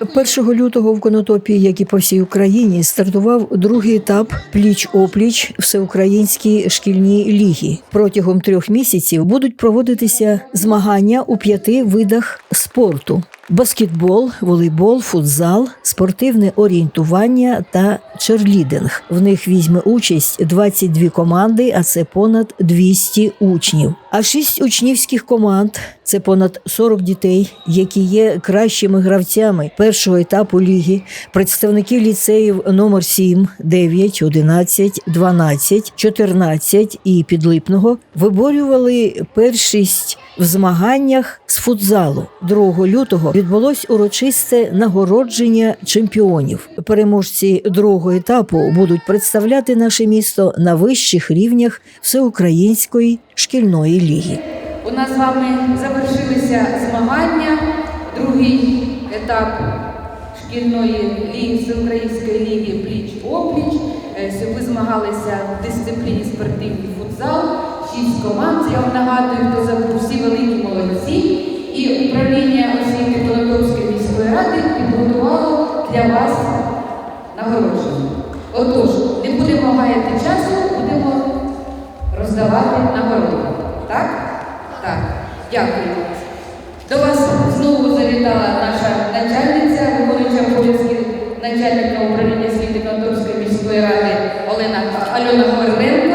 1 лютого в Конотопі, як і по всій Україні, стартував другий етап пліч-опліч всеукраїнській шкільній лігі. Протягом трьох місяців будуть проводитися змагання у п'яти видах спорту: баскетбол, волейбол, футзал, спортивне орієнтування та черлідинг. В них візьме участь 22 команди, а це понад 200 учнів. А шість учнівських команд це понад 40 дітей, які є кращими гравцями першого етапу ліги, представники ліцеїв номер 7, 9, 11, 12, 14 і Підлипного виборювали першість в змаганнях з футзалу. 2 лютого відбулось урочисте нагородження чемпіонів. Переможці другого етапу будуть представляти наше місто на вищих рівнях всеукраїнської шкільної ліги. У нас з вами завершилися змагання, другий етап шкільної ліги, всеукраїнської ліги пліч-опліч. Е, Ви змагалися в дисципліні спортивний футзал, шість команд. Я вам нагадую, хто забув всі великі молодці. І управління освіти Конотопської міської ради підготувало для вас нагородження. Отож, не будемо гаяти часу, будемо роздавати нагороди. Так? Так. Дякую. До вас знову завітала наша начальниця, виконуюча обов'язки начальника управління освіти Конторської міської ради Олена Альона Горленко.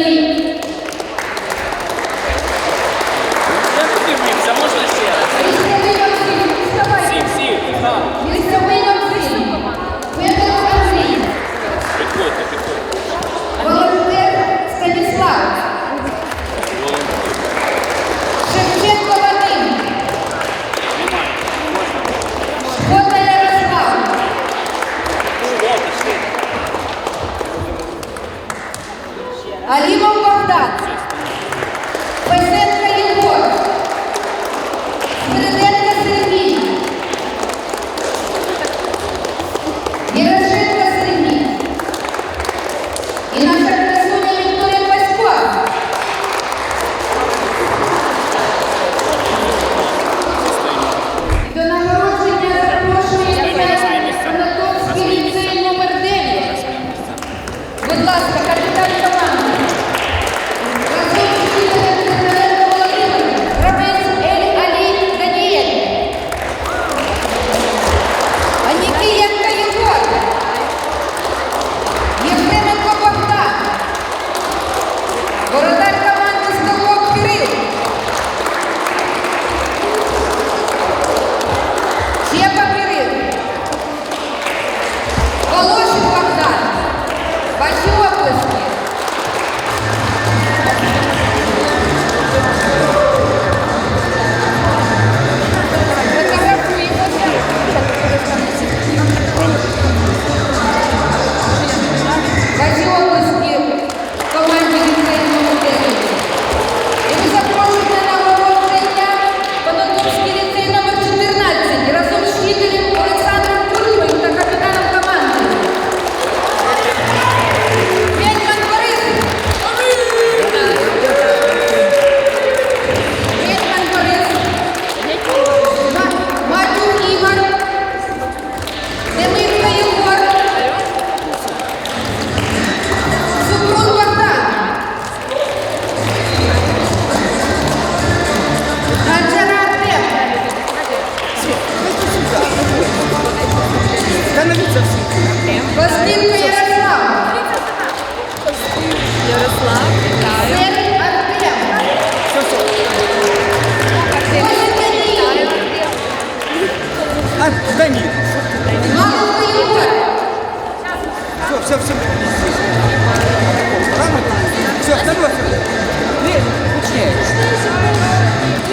கைகளில் Алімов Богдан,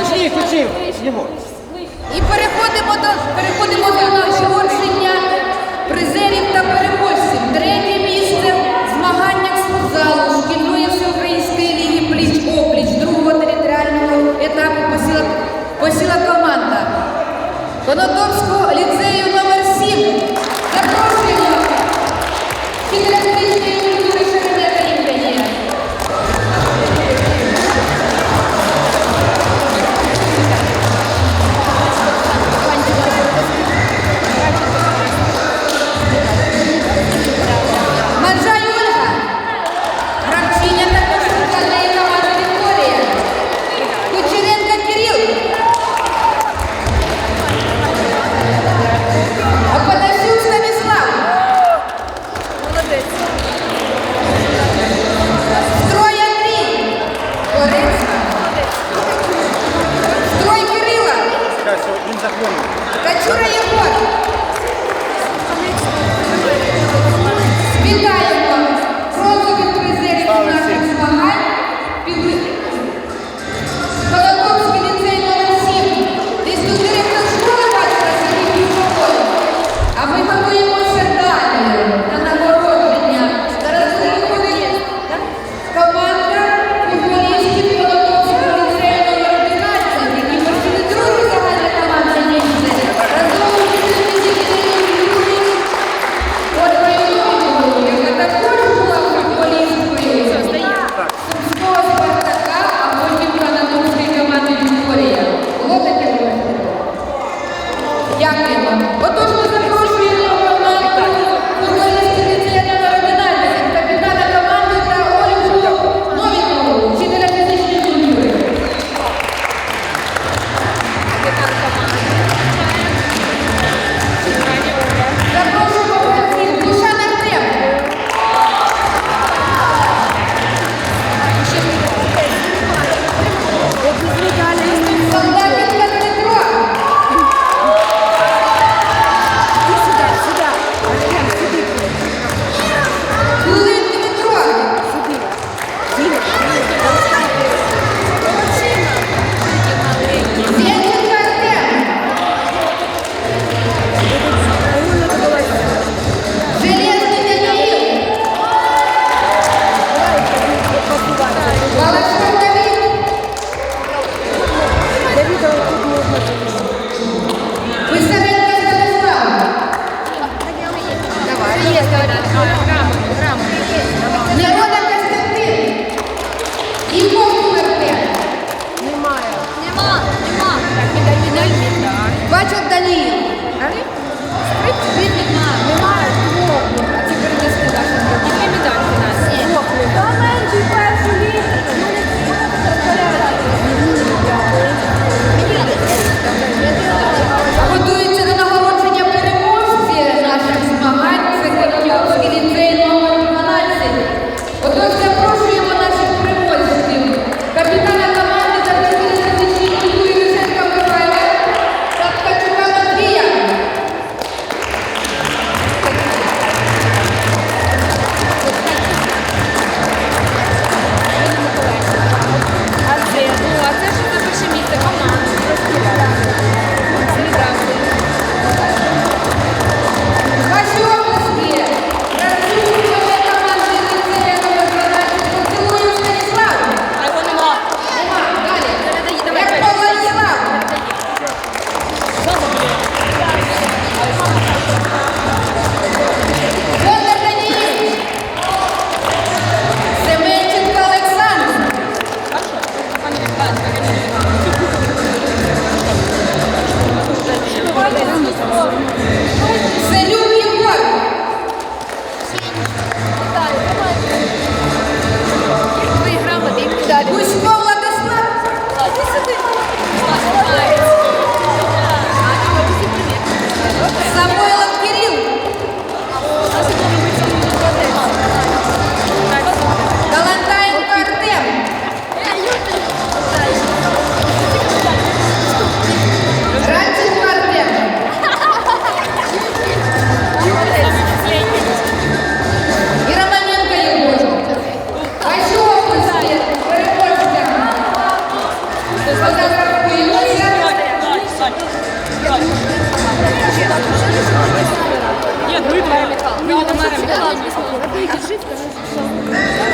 Кучні, кучні, його. І переходимо до переходимо до нагородження призерів та переможців. Третє місце в змаганнях з футзалу шкільної всеукраїнської ліги пліч опліч другого територіального етапу посіла, посіла команда. Конотопського Отож. Witam, to było znaczy. Держи, скажи, що.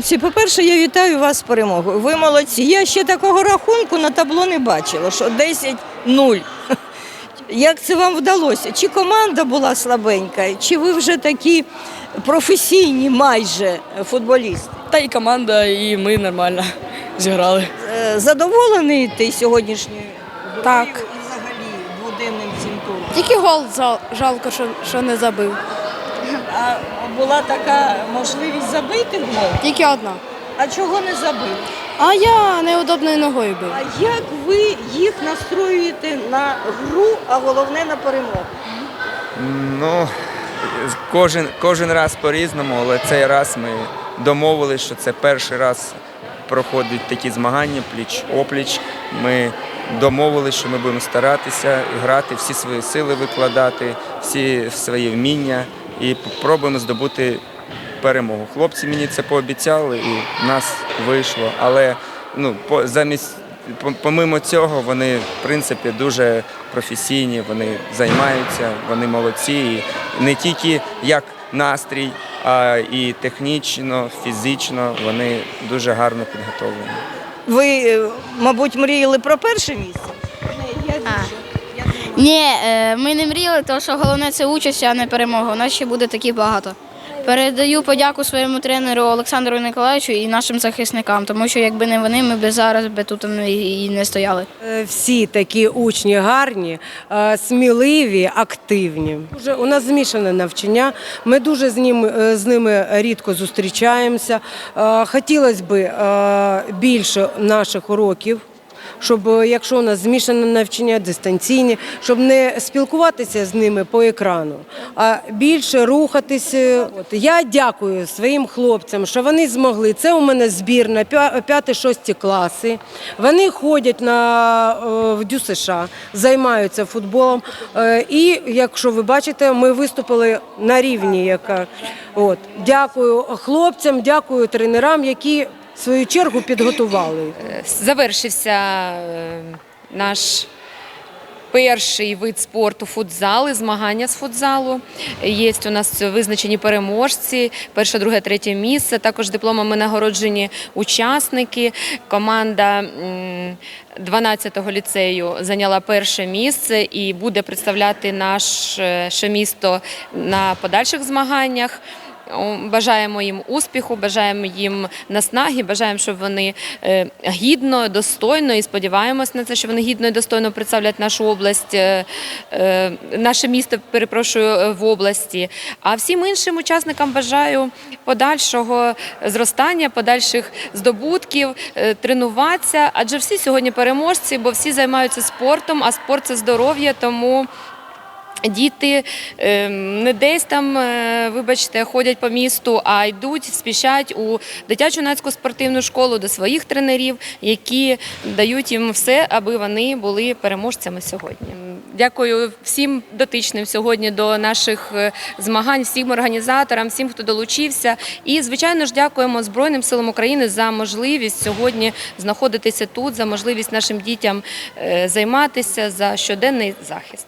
Хлопці, по-перше, я вітаю вас з перемогою. Ви молодці. Я ще такого рахунку на табло не бачила, що 10-0. Як це вам вдалося? Чи команда була слабенька, чи ви вже такі професійні майже футболісти? Та і команда, і ми нормально зіграли. Е, Задоволений ти сьогоднішньою Так. грою і взагалі дводенним цим туром? Тільки гол зал- жалко, що, що не забив. А була така можливість забити гол? Тільки одна. А чого не забив? А я неудобною ногою бив. А як ви їх настроюєте на гру, а головне на перемогу? Ну, кожен, кожен раз по-різному, але цей раз ми домовилися, що це перший раз проходять такі змагання пліч-опліч. Ми домовилися, що ми будемо старатися грати, всі свої сили викладати, всі свої вміння і спробуємо здобути перемогу. Хлопці мені це пообіцяли і в нас вийшло. Але ну, по, замість помимо цього, вони в принципі дуже професійні, вони займаються, вони молодці. І не тільки як настрій, а і технічно, фізично вони дуже гарно підготовлені. Ви, е, мабуть, мріяли про перше місце? Ні, е, ми не мріяли, тому що головне це участь, а не перемога. У нас ще буде такі багато. Передаю подяку своєму тренеру Олександру Николаївичу і нашим захисникам, тому що якби не вони, ми б зараз би тут і і не стояли. Е, Всі такі учні гарні, е, сміливі, активні. Дуже у нас змішане навчання. Ми дуже з ними з ними рідко зустрічаємося. Хотілося б більше наших уроків. Щоб е, якщо у нас змішане навчання, дистанційні, щоб не спілкуватися з ними по екрану, а більше рухатися. От я дякую своїм хлопцям, що вони змогли. Це у мене збірна, 5-6 класи. Вони ходять на е, в ДЮСШ, займаються футболом. Е, І якщо ви бачите, ми виступили на рівні. Яка от дякую хлопцям, дякую тренерам, які свою чергу підготували. завершився е, наш перший вид спорту футзал і змагання з футзалу. Є у нас визначені переможці, перше, друге, третє місце. Також дипломами нагороджені учасники. Команда м, 12-го ліцею зайняла перше місце і буде представляти наше місто на подальших змаганнях. Бажаємо їм успіху, бажаємо їм наснаги, бажаємо, щоб вони е, гідно, достойно і сподіваємось на це, що вони гідно і достойно представлять нашу область, е, е, наше місто, перепрошую, в області. А всім іншим учасникам бажаю подальшого зростання, подальших здобутків, тренуватися, адже всі сьогодні переможці, бо всі займаються спортом, а спорт це здоров'я, тому. Діти е, не десь там, е, вибачте, ходять по місту, а йдуть, спішать у дитячу нацьку спортивну школу до своїх тренерів, які дають їм все, аби вони були переможцями сьогодні. Дякую всім дотичним сьогодні до наших е, змагань, всім організаторам, всім, хто долучився. І, звичайно ж, дякуємо Збройним силам України за можливість сьогодні знаходитися тут, за можливість нашим дітям е, займатися за щоденний захист.